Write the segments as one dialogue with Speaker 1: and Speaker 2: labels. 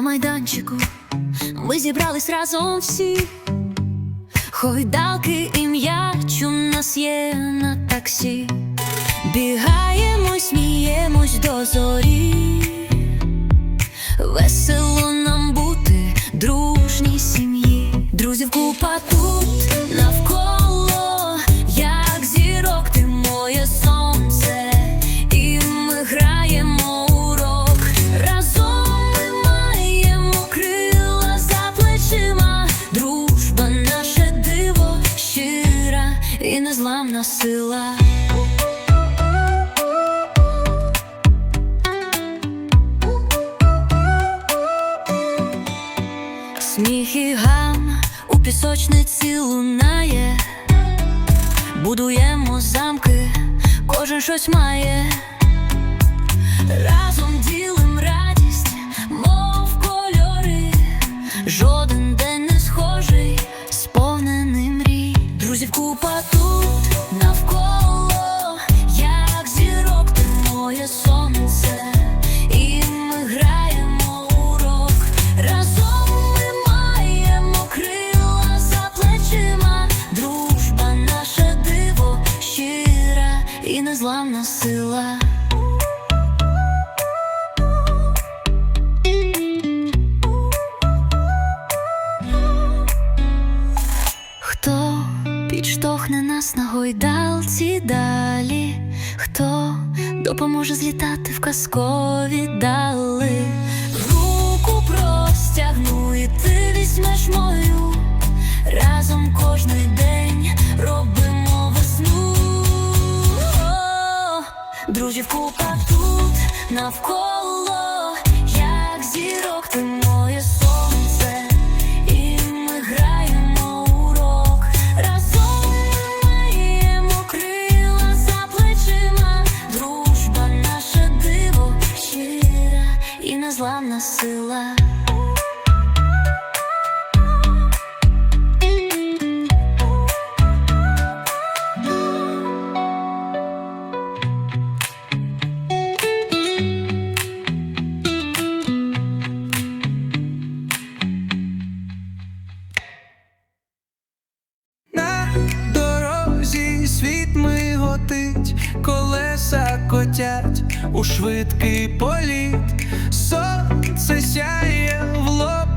Speaker 1: майданчику ми зібрались разом всі. Хойдалки і м'яч нас є на таксі. Бігаємо, сміємось до зорі. Весело нам бути дружній сім'ї. Друзів купа тут навколо, Сміх і гам у пісочниці лунає, будуємо замки, кожен щось має. Разом ділим радість, мов кольори. Жоден незламна сила. Хто підштовхне нас на гойдалці далі? Хто допоможе злітати в казкові дали? Друзів купа тут навколо, як зірок, ти моє сонце, і ми граємо урок. Разом ми крила за плечима. Дружба наше диво, щира і незламна сила.
Speaker 2: Котять у швидкий політ. Сонце сяє в лобове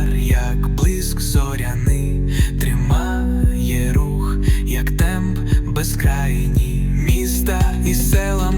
Speaker 2: шар, як блиск зоряний, тримає рух, як темп безкрайні міста і села.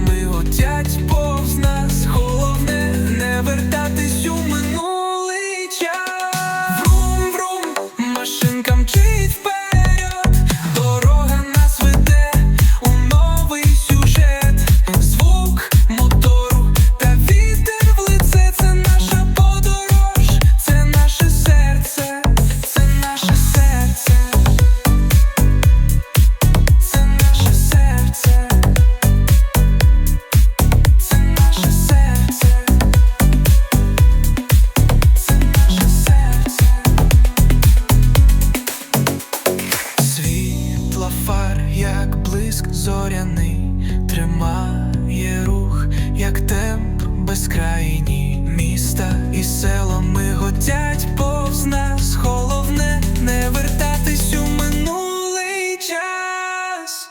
Speaker 2: міста і села миготять повз нас. Головне не вертатись у минулий час.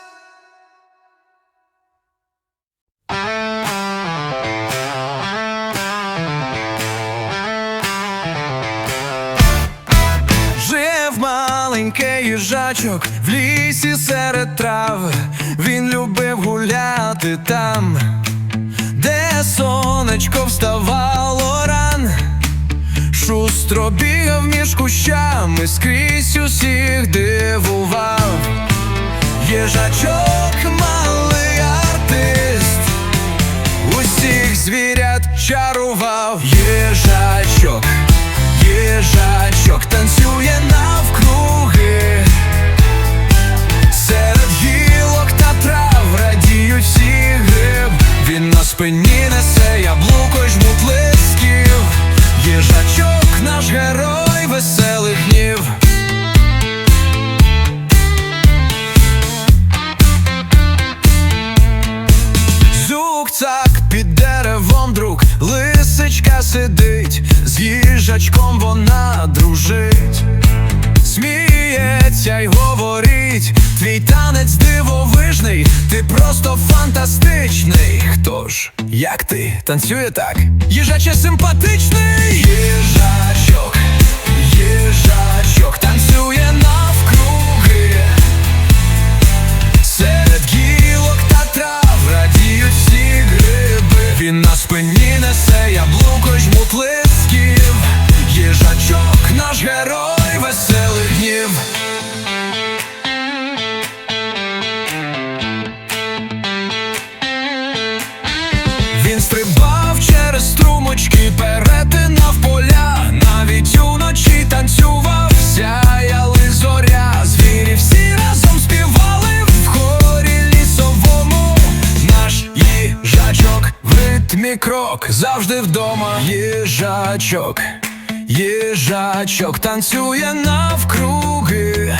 Speaker 2: Жив маленький їжачок в лісі серед трав. Він любив гуляти там. де Сонечко вставало. Шустро бігав між кущами, скрізь усіх дивував. Їжачок малий артист, усіх звірят чарував. Їжачок, їжачок танцює навкруги. Як ти, танцює так? Їжаче симпатичний, їжачок, їжачок танцює навкруги. Серед гілок та трав радіють всі гриби. Він на спині несе яблуко жмут лисків. Їжачок наш герой веселих днів. Крок завжди вдома. Їжачок, їжачок танцює навкруги.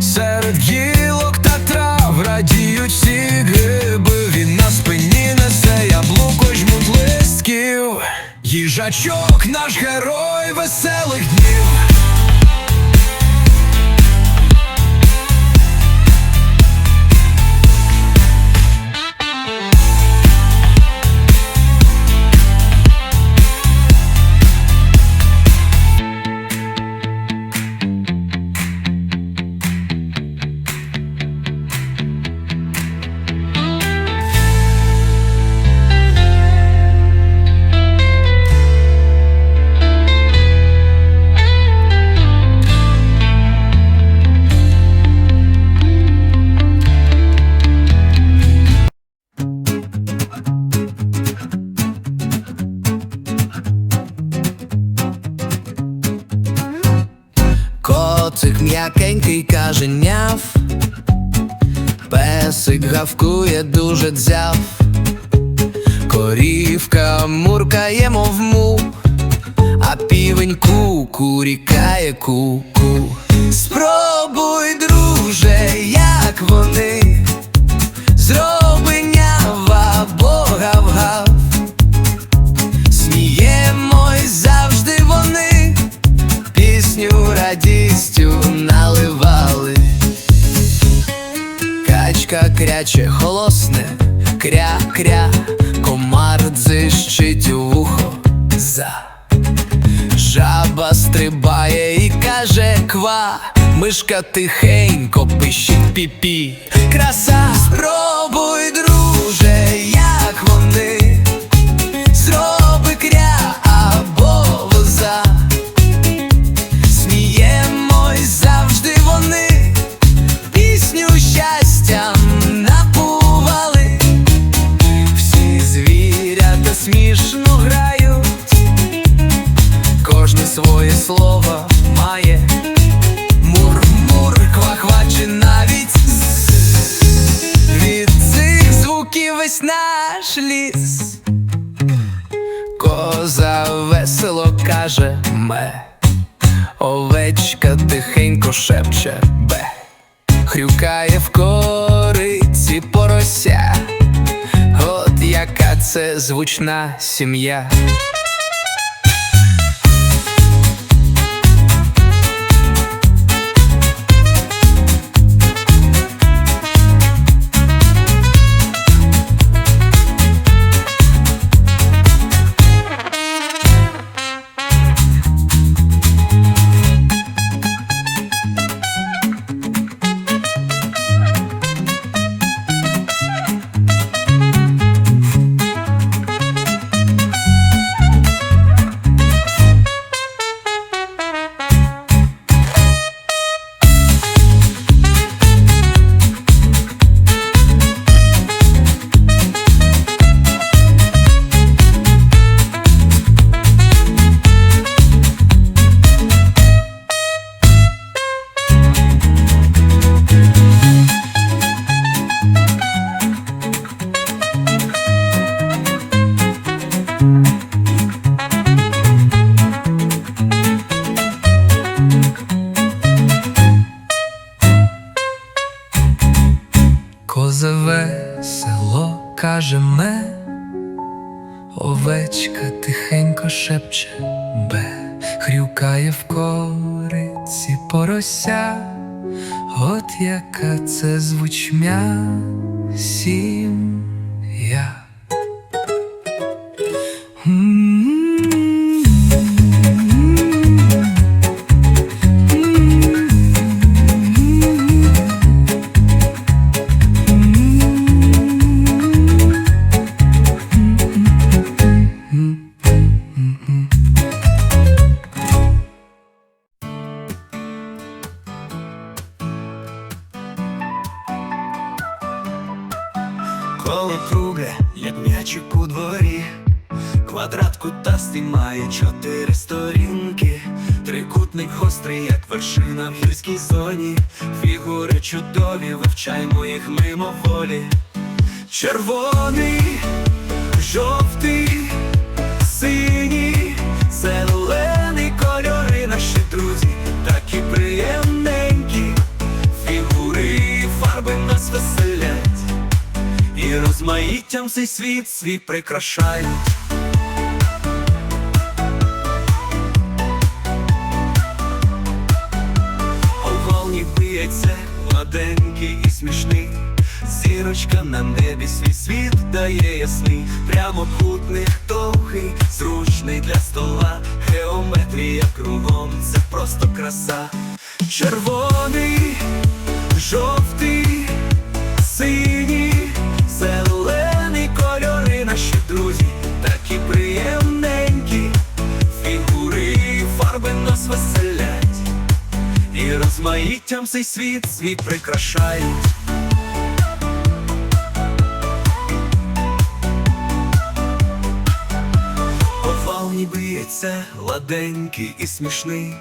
Speaker 2: Серед гілок та трав радіють всі гриби. Він на спині несе яблуко жмут листків. Їжачок наш герой веселих днів.
Speaker 3: Коцик м'якенький каже няв, песик гавкує дуже дзяв, корівка муркає, мов му, а півень ку-ку рікає ку-ку. Спробуй, друже, як вони, кряче холосне, кря-кря, комар дзищить у вухо за. Жаба стрибає і каже ква, мишка тихенько пищить піпі. Краса, спробуй, друже, як наш ліс. Коза весело каже ме. Овечка тихенько шепче бе, хрюкає в кориці порося, от яка це звучна сім'я. Коза весело каже ме, овечка тихенько шепче бе, хрюкає в кориці порося, от яка це звучмя сім'я.
Speaker 4: Трикутник гострий, як вершина в гірській зоні, фігури чудові, вивчаймо їх мимоволі. Червоний, жовтий, синій, зелений кольори наші друзі, такі приємненькі, фігури фарби нас веселять. І розмаїттям цей світ свій прикрашають. Гладенький і смішний. Зірочка на небі свій світ дає ясний, прямокутний, довгий, зручний для стола, геометрія кругом, це просто краса. Червоний, жовтий, розмаїттям цей світ світ прикрашають. Овал ніби яйце, гладенький і смішний.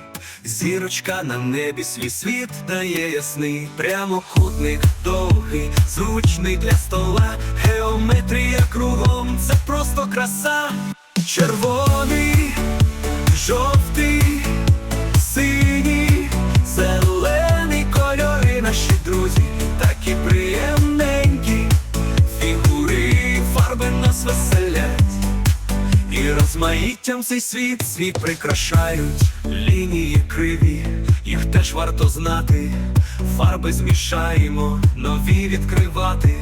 Speaker 4: Зірочка на небі свій світ дає ясний, прямокутник довгий, зручний для стола, геометрія кругом, це просто краса. Червоний, жовтий, Розмаїттям цей світ світ прикрашають лінії криві, їх теж варто знати. Фарби змішаємо, нові відкривати.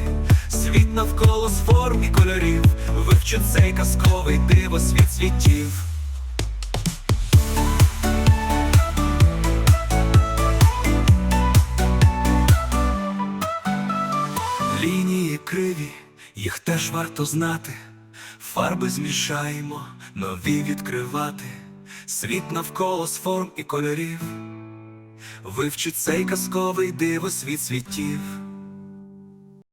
Speaker 4: Світ навколо з форм і кольорів, вивчу цей казковий диво світ світів. Лінії криві, їх теж варто знати. Фарби змішаємо, нові відкривати. Світ навколо з форм і кольорів. Вивчи цей казковий диво світ світів.